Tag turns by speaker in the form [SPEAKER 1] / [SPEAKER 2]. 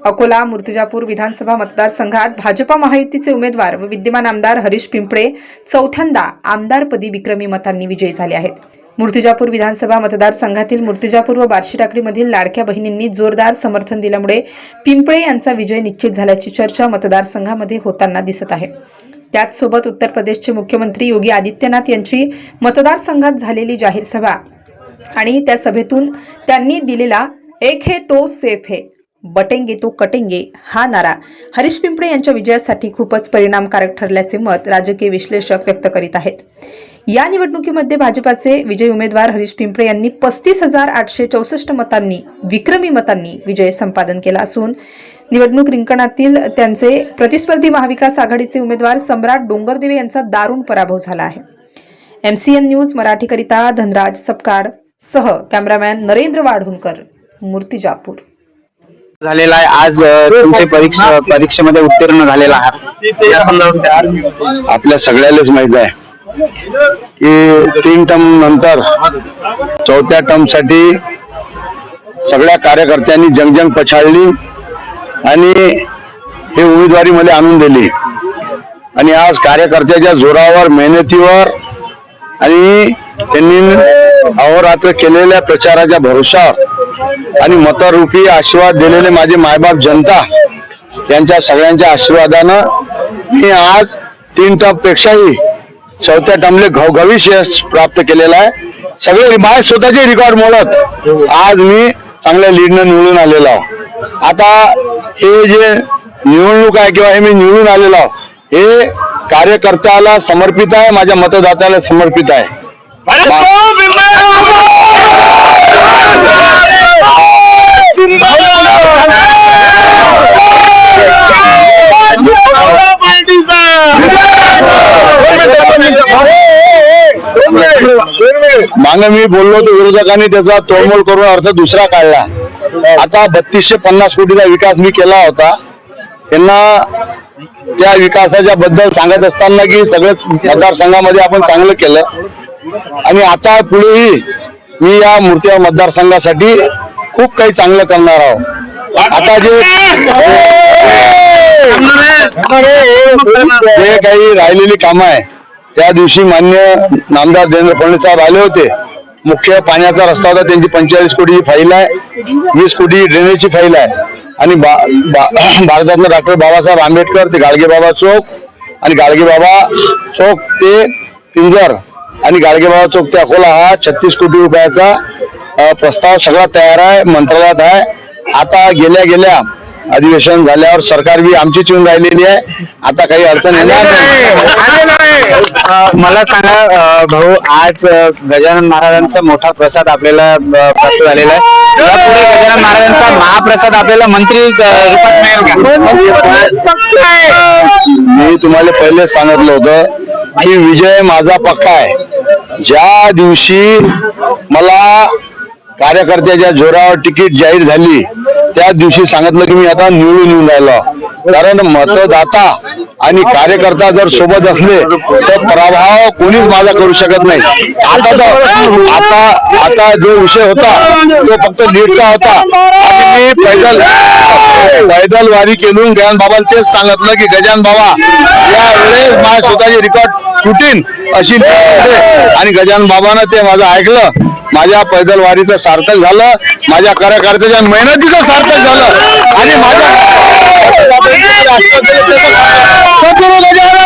[SPEAKER 1] अकोला मूर्तिजापूर विधानसभा मतदारसंघात भाजपा महायुतीचे उमेदवार व विद्यमान आमदार हरीश पिंपळे चौथ्यांदा आमदारपदी विक्रमी मतांनी विजयी झाले आहेत. मूर्तिजापूर विधानसभा मतदारसंघातील मूर्तिजापूर व बार्शी टाकळीमधील लाडक्या बहिणींनी जोरदार समर्थन दिल्यामुळे पिंपळे यांचा विजय निश्चित झाल्याची चर्चा मतदारसंघामध्ये होताना दिसत आहे. त्याचसोबत उत्तर प्रदेशचे मुख्यमंत्री योगी आदित्यनाथ यांची मतदारसंघात झालेली जाहीर सभा आणि त्या सभेतून त्यांनी दिलेला एक हे तो सेफ हे बटेंगे तो कटेंगे हा नारा. हरीश पिंपळे यांच्या विजयासाठी खूपच परिणामकारक ठरल्याचे मत राजकीय विश्लेषक व्यक्त करीत आहेत. या निवडणुकीमध्ये भाजपाचे विजय उमेदवार हरीश पिंपळे यांनी पस्तीस हजार आठशे चौसष्ट मतांनी विक्रमी मतांनी विजय संपादन केला असून निवडणूक रिंकणातील त्यांचे प्रतिस्पर्धी महाविकास आघाडीचे उमेदवार सम्राट डोंगरदेवे यांचा दारुण पराभव झाला आहे. एमसीएन न्यूज मराठीकरिता धनराज सपकाळ सह कॅमेरामॅन नरेंद्र वाढूनकर मूर्तिजापूर.
[SPEAKER 2] झालेला आहे. आज अ, तुमचे परीक्षा परीक्षेमध्ये उत्तीर्ण झालेला आहात.
[SPEAKER 3] आपल्या सगळ्यालाच माहीत आहे की तीन टर्म नंतर चौथ्या टर्मसाठी सगळ्या कार्यकर्त्यांनी जंगजंग पछाडली आणि हे उमेदवारी मला आणून दिली. आणि आज कार्यकर्त्याच्या जोरावर मेहनतीवर आणि त्यांनी अहोरात्र केलेल्या प्रचाराच्या भरोशावर आणि मतरूपी आशीर्वाद दिलेले माझे मायबाप जनता यांच्या सगळ्यांच्या आशीर्वादानं मी आज तीन टॉपपेक्षाही चौथ्या टर्मले घवघवीत यश प्राप्त केलेला आहे. सगळे माझे स्वतःचे रेकॉर्ड मोडत आज मी चांगल्या लीडनं निवडून आलेलो आहो. आता हे जे निवडणूक आहे किंवा हे मी निवडून आलेलो आहो हे कार्यकर्त्याला समर्पित आहे माझ्या मतदात्याला समर्पित आहे. मागे मी बोललो होतो विरोधकांनी त्याचा तोडमोड करून अर्थ दुसरा काढला. आता बत्तीसशे पन्नास कोटीचा विकास मी केला होता. त्यांना त्या विकासाच्या बद्दल सांगत असताना की सगळ्याच मतदारसंघामध्ये आपण चांगलं केलं. आणि आता पुढेही मी या मूर्ती मतदारसंघासाठी खूप काही चांगलं करणार आहोत. आता जे जे काही राहिलेली कामं आहे त्या दिवशी मान्य नामदार देवेंद्र फडणवीस साहेब आले होते. मुख्य पाण्याचा रस्ता होता त्यांची पंचेचाळीस कोटीची फाईल आहे वीस कोटी ड्रेनेजची फाईल आहे. आणि बा- बा- भारतरत्न डॉक्टर बाबासाहेब आंबेडकर ते गाडगे बाबा चौक आणि गाडगे बाबा चौक ते पिंजर आणि गाडगे बाबा चौक ते अकोला हा छत्तीस कोटी रुपयाचा प्रस्ताव सगळा तयार आहे मंत्रालयात आहे. आता गेल्या गेल्या अधिवेशन झाल्यावर सरकार बी आमचीच येऊन राहिलेली आहे. आता काही अडचण येणार नाही.
[SPEAKER 2] अ, मला सांगा अ, भाऊ आज अ, गजानन महाराजांचा मोठा प्रसाद आपल्याला अ, प्राप्त झालेला आहे. यापुढे गजानन महाराजांचा महाप्रसाद आपल्याला मंत्री अ, रूपात मिळेल का?
[SPEAKER 3] मी तुम्हाला पहिले सांगितलं होतं की विजय माझा पक्का आहे. ज्या दिवशी मला कार्यकर्त्याच्या जोरावर तिकीट जाहीर झाली त्या दिवशी सांगितलं की मी आता निवडून येऊन राहिलो. कारण मतदाता आणि कार्यकर्ता जर सोबत असले तर प्रभाव कोणीच माझा करू शकत नाही. आता तर आता आता जो विषय होता तो फक्त नीटचा होता. आणि मी पैदल पैदल वारी केलून गजान बाबाला तेच सांगितलं की गजान बाबा या वेळेस माझ्या स्वतःचे रेकॉर्ड तुटीन अशी आणि गजान बाबानं ते माझं ऐकलं. माझ्या पैदल वारीचं सार्थक झालं. माझ्या कार्यकर्त्याच्या मेहनतीचं सार्थक झालं. आणि माझ्या সতেরো হাজার